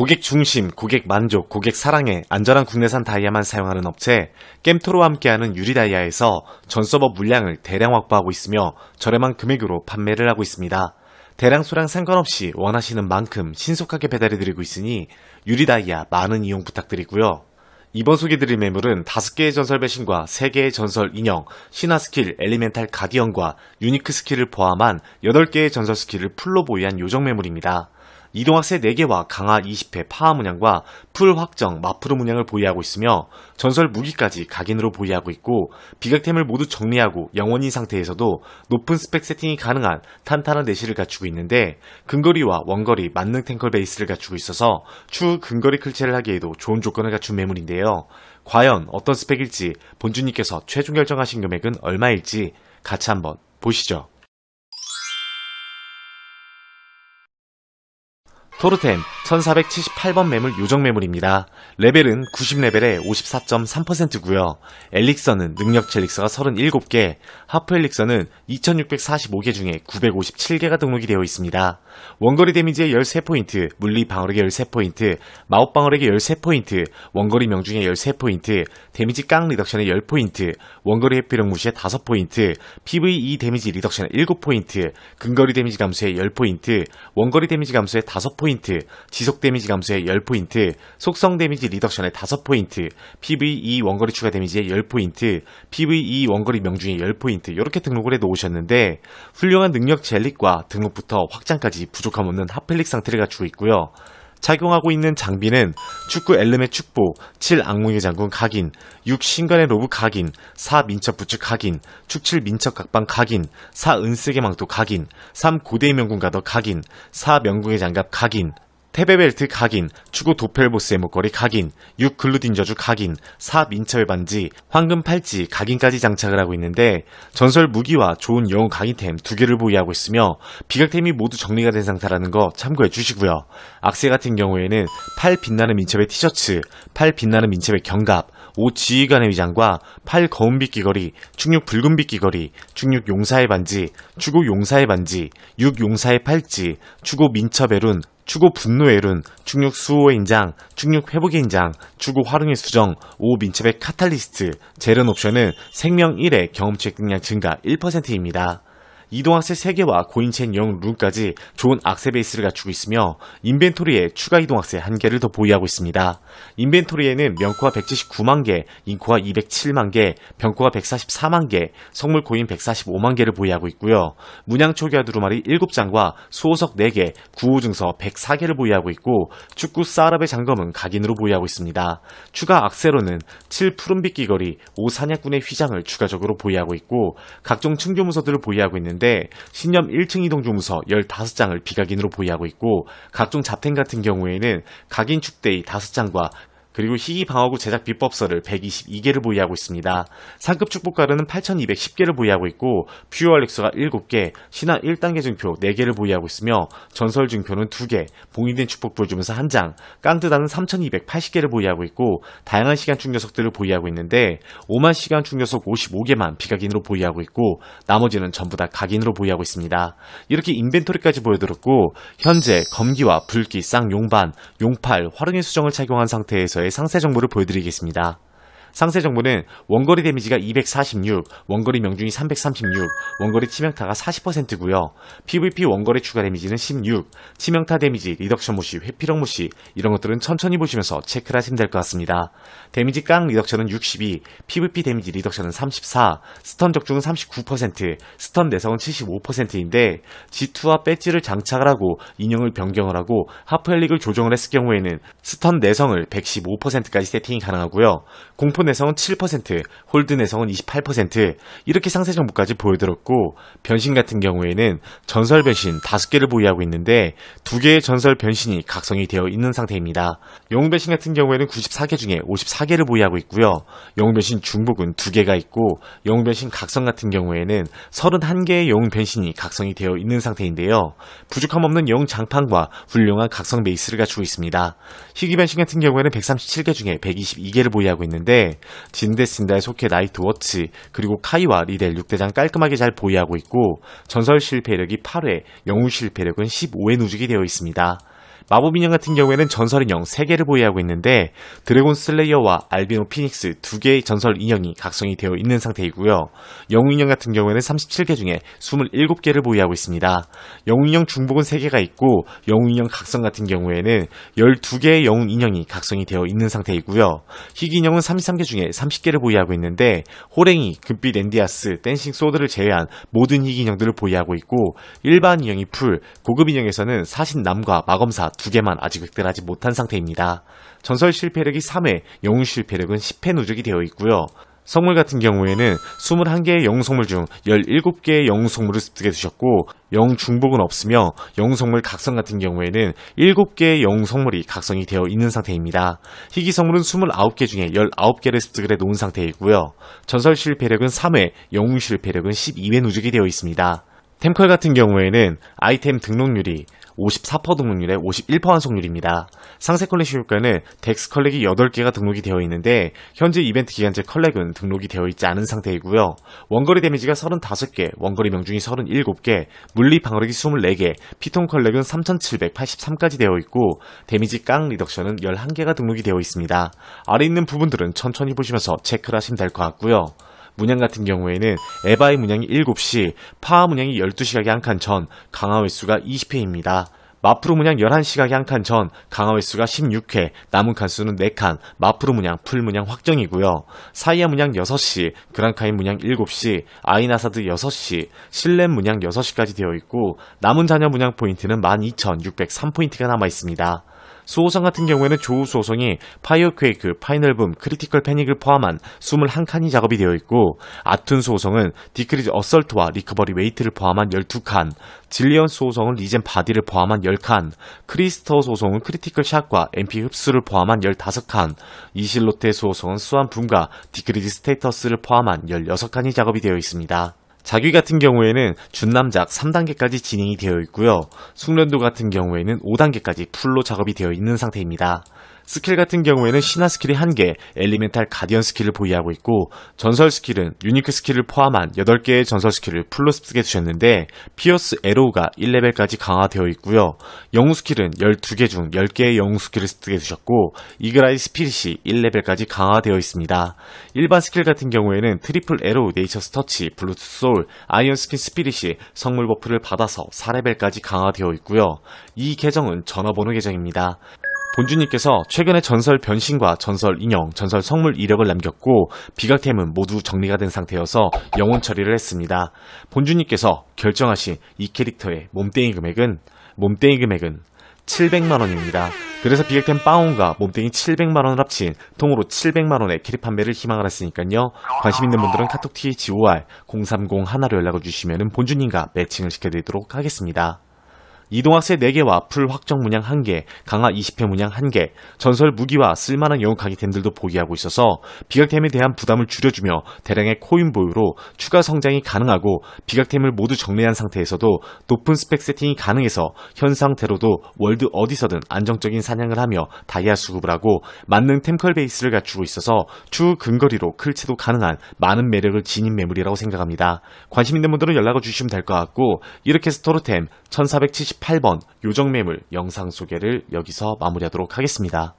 고객 중심, 고객 만족, 고객 사랑에 안전한 국내산 다이아만 사용하는 업체 겜토로와 함께하는 유리다이아에서 전 서버 물량을 대량 확보하고 있으며 저렴한 금액으로 판매를 하고 있습니다. 대량 소량 상관없이 원하시는 만큼 신속하게 배달해드리고 있으니 유리다이아 많은 이용 부탁드리고요. 이번 소개드릴 매물은 5개의 전설 배신과 3개의 전설 인형, 신화 스킬, 엘리멘탈 가디언과 유니크 스킬을 포함한 8개의 전설 스킬을 풀로 보유한 요정 매물입니다. 이동학세 4개와 강화 20회 파워 문양과 풀 확정 마프로 문양을 보유하고 있으며 전설 무기까지 각인으로 보유하고 있고 비각템을 모두 정리하고 영원인 상태에서도 높은 스펙 세팅이 가능한 탄탄한 내실을 갖추고 있는데 근거리와 원거리 만능 탱컬 베이스를 갖추고 있어서 추후 근거리 클체를 하기에도 좋은 조건을 갖춘 매물인데요. 과연 어떤 스펙일지 본주님께서 최종 결정하신 금액은 얼마일지 같이 한번 보시죠. 토르템 1478번 매물 요정 매물입니다. 레벨은 90레벨에 54.3%고요. 엘릭서는 능력치 엘릭서가 37개, 하프 엘릭서는 2645개 중에 957개가 등록이 되어 있습니다. 원거리 데미지의 13포인트, 물리 방어력의 13포인트, 마법 방어력의 13포인트, 원거리 명중의 13포인트, 데미지 깡 리덕션의 10포인트, 원거리 회피력 무시의 5포인트, PVE 데미지 리덕션의 7포인트, 근거리 데미지 감소의 10포인트, 원거리 데미지 감소의 5포인트, 지속 데미지 감소의 10포인트, 속성 데미지 리덕션의 5포인트, PVE 원거리 추가 데미지의 10포인트, PVE 원거리 명중의 10포인트 이렇게 등록을 해 놓으셨는데 훌륭한 능력 젤릭과 등록부터 확장까지 부족함 없는 핫펠릭 상태를 갖추고 있고요. 착용하고 있는 장비는 축구 엘름의 축보, 7 악몽의 장군 각인, 6 신관의 로브 각인, 4 민첩 부츠 각인, 축7 민첩 각방 각인, 4 은쓰개 망토 각인, 3 고대의 명군 가더 각인, 4 명궁의 장갑 각인, 테베벨트 각인, 추구 도펠보스의 목걸이 각인, 6 글루딘저주 각인, 4 민첩의 반지, 황금 팔찌 각인까지 장착을 하고 있는데 전설 무기와 좋은 영웅 각인템 두 개를 보유하고 있으며 비각템이 모두 정리가 된 상태라는 거 참고해 주시고요. 악세 같은 경우에는 팔 빛나는 민첩의 티셔츠, 팔 빛나는 민첩의 견갑, 5 지휘관의 위장과 8 거운빛 귀걸이, 충육 붉은빛 귀걸이, 충육 용사의 반지, 추고 용사의 반지, 6 용사의 팔찌, 추고 민첩의 룬, 추고 분노의 룬, 충육 수호의 인장, 충육 회복의 인장, 추고 화릉의 수정, 5 민첩의 카탈리스트, 재련 옵션은 생명 1의 경험치 획득량 증가 1%입니다. 이동학세 3개와 고인체인 영 룬까지 좋은 악세 베이스를 갖추고 있으며 인벤토리에 추가 이동학세 1개를 더 보유하고 있습니다. 인벤토리에는 명코가 179만 개, 인코가 207만 개, 병코가 144만 개, 성물 코인 145만 개를 보유하고 있고요. 문양 초기화 두루마리 7장과 수호석 4개, 구호증서 104개를 보유하고 있고 축구 사랍의 장검은 각인으로 보유하고 있습니다. 추가 악세로는 7 푸른빛 귀걸이, 5 사냥꾼의 휘장을 추가적으로 보유하고 있고 각종 층교무서들을 보유하고 있는 데 신념 1층 이동 조무서 15장을 비각인으로 보유하고 있고 각종 잡템 같은 경우에는 각인 축대의 5장과 그리고 희귀 방어구 제작 비법서를 122개를 보유하고 있습니다. 상급 축복가루는 8210개를 보유하고 있고 퓨어 알렉스가 7개, 신화 1단계 증표 4개를 보유하고 있으며 전설 증표는 2개, 봉인된 축복 보여주면서 1장, 깡드다는 3280개를 보유하고 있고 다양한 시간 축 녀석들을 보유하고 있는데 5만 시간 축 녀석 55개만 비각인으로 보유하고 있고 나머지는 전부 다 각인으로 보유하고 있습니다. 이렇게 인벤토리까지 보여드렸고 현재 검기와 불기, 쌍 용반, 용팔, 화릉의 수정을 착용한 상태에서 의 상세 정보를 보여드리겠습니다. 상세 정보는 원거리 데미지가 246, 원거리 명중이 336, 원거리 치명타가 40%고요. PVP 원거리 추가 데미지는 16, 치명타 데미지, 리덕션 무시, 회피력 무시 이런 것들은 천천히 보시면서 체크를 하시면 될 것 같습니다. 데미지 깡 리덕션은 62, PVP 데미지 리덕션은 34, 스턴 적중은 39%, 스턴 내성은 75%인데 G2와 배지를 장착을 하고 인형을 변경을 하고 하프 헬릭을 조정을 했을 경우에는 스턴 내성을 115%까지 세팅이 가능하고요. 공포 내성은 7%, 홀드 내성은 28% 이렇게 상세 정보까지 보여드렸고 변신 같은 경우에는 전설 변신 5개를 보유하고 있는데 2개의 전설 변신이 각성이 되어 있는 상태입니다. 영웅 변신 같은 경우에는 94개 중에 54개를 보유하고 있고요. 영웅 변신 중복은 2개가 있고 영웅 변신 각성 같은 경우에는 31개의 영웅 변신이 각성이 되어 있는 상태인데요. 부족함 없는 영웅 장판과 훌륭한 각성 베이스를 갖추고 있습니다. 희귀 변신 같은 경우에는 137개 중에 122개를 보유하고 있는데 진데신다의 속해 나이트 워치 그리고 카이와 리델 6대장 깔끔하게 잘 보유하고 있고 전설 실패력이 8회, 영웅 실패력은 15회 누적이 되어 있습니다. 마법 인형 같은 경우에는 전설 인형 3개를 보유하고 있는데 드래곤 슬레이어와 알비노 피닉스 2개의 전설 인형이 각성이 되어 있는 상태이고요. 영웅 인형 같은 경우에는 37개 중에 27개를 보유하고 있습니다. 영웅 인형 중복은 3개가 있고 영웅 인형 각성 같은 경우에는 12개의 영웅 인형이 각성이 되어 있는 상태이고요. 희귀 인형은 33개 중에 30개를 보유하고 있는데 호랭이, 금빛 앤디아스, 댄싱 소드를 제외한 모든 희귀 인형들을 보유하고 있고 일반 인형이 풀, 고급 인형에서는 사신남과 마검사 두 개만 아직 획득하지 못한 상태입니다. 전설 실패력이 3회, 영웅 실패력은 10회 누적이 되어 있고요. 성물 같은 경우에는 21개의 영웅 성물 중 17개의 영웅 성물을 습득해 두셨고 영웅 중복은 없으며 영웅 성물 각성 같은 경우에는 7개의 영웅 성물이 각성이 되어 있는 상태입니다. 희귀 성물은 29개 중에 19개를 습득을 해 놓은 상태이고요. 전설 실패력은 3회, 영웅 실패력은 12회 누적이 되어 있습니다. 템컬 같은 경우에는 아이템 등록률이 54% 등록률에 51% 완성률입니다. 상세 컬렉시 효과는 덱스 컬렉이 8개가 등록이 되어 있는데 현재 이벤트 기간제 컬렉은 등록이 되어 있지 않은 상태이고요. 원거리 데미지가 35개, 원거리 명중이 37개, 물리 방어력이 24개, 피통 컬렉은 3783까지 되어 있고 데미지 깡 리덕션은 11개가 등록이 되어 있습니다. 아래 있는 부분들은 천천히 보시면서 체크를 하시면 될 것 같고요. 문양 같은 경우에는 에바의 문양이 7시, 파워 문양이 12시각에 한 칸 전, 강화 횟수가 20회입니다. 마프로 문양 11시각에 한 칸 전, 강화 횟수가 16회, 남은 칸수는 4칸, 마프로 문양, 풀 문양 확정이고요. 사이아 문양 6시, 그랑카인 문양 7시, 아이나사드 6시, 실렘 문양 6시까지 되어 있고, 남은 자녀 문양 포인트는 12,603포인트가 남아 있습니다. 수호성 같은 경우에는 조우 수호성이 파이어 퀘이크, 파이널붐, 크리티컬 패닉을 포함한 21칸이 작업이 되어 있고 아툰 수호성은 디크리즈 어설트와 리커버리 웨이트를 포함한 12칸, 질리언 수호성은 리젠 바디를 포함한 10칸, 크리스터 수호성은 크리티컬 샷과 MP 흡수를 포함한 15칸, 이실로테 수호성은 수완 붐과 디크리즈 스테이터스를 포함한 16칸이 작업이 되어 있습니다. 자귀 같은 경우에는 준남작 3단계까지 진행이 되어 있고요. 숙련도 같은 경우에는 5단계까지 풀로 작업이 되어 있는 상태입니다. 스킬 같은 경우에는 신화 스킬이 1개, 엘리멘탈 가디언 스킬을 보유하고 있고 전설 스킬은 유니크 스킬을 포함한 8개의 전설 스킬을 풀로 습득해 두셨는데 피어스 에로우가 1레벨까지 강화되어 있고요. 영웅 스킬은 12개 중 10개의 영웅 스킬을 습득해 두셨고 이그라이 스피릿이 1레벨까지 강화되어 있습니다. 일반 스킬 같은 경우에는 트리플 에로우, 네이처스 터치, 블루투스 소울, 아이언 스킨 스피릿이 성물 버프를 받아서 4레벨까지 강화되어 있고요. 이 계정은 전화번호 계정입니다. 본주님께서 최근에 전설 변신과 전설 인형, 전설 성물 이력을 남겼고 비각템은 모두 정리가 된 상태여서 영혼 처리를 했습니다. 본주님께서 결정하신 이 캐릭터의 몸땡이 금액은 몸땡이 금액은 700만 원입니다. 그래서 비각템 빵원과 몸땡이 700만 원을 합친 통으로 700만 원의 캐릭 판매를 희망을 했으니까요. 관심 있는 분들은 카톡 THOR 030 하나로 연락을 주시면 본주님과 매칭을 시켜드리도록 하겠습니다. 이동학세 4개 와 풀 확정 문양 1개, 강화 20회 문양 1개, 전설 무기와 쓸만한 영웅 가기템들도 보유하고 있어서 비각템에 대한 부담을 줄여주며 대량의 코인 보유로 추가 성장이 가능하고 비각템을 모두 정리한 상태에서도 높은 스펙 세팅이 가능해서 현 상태로도 월드 어디서든 안정적인 사냥을 하며 다이아 수급을 하고 만능 템컬 베이스를 갖추고 있어서 추후 근거리로 클치도 가능한 많은 매력을 지닌 매물이라고 생각합니다. 관심 있는 분들은 연락을 주시면 될 것 같고 이렇게 스토르템 1478번 요정매물 영상 소개를 여기서 마무리하도록 하겠습니다.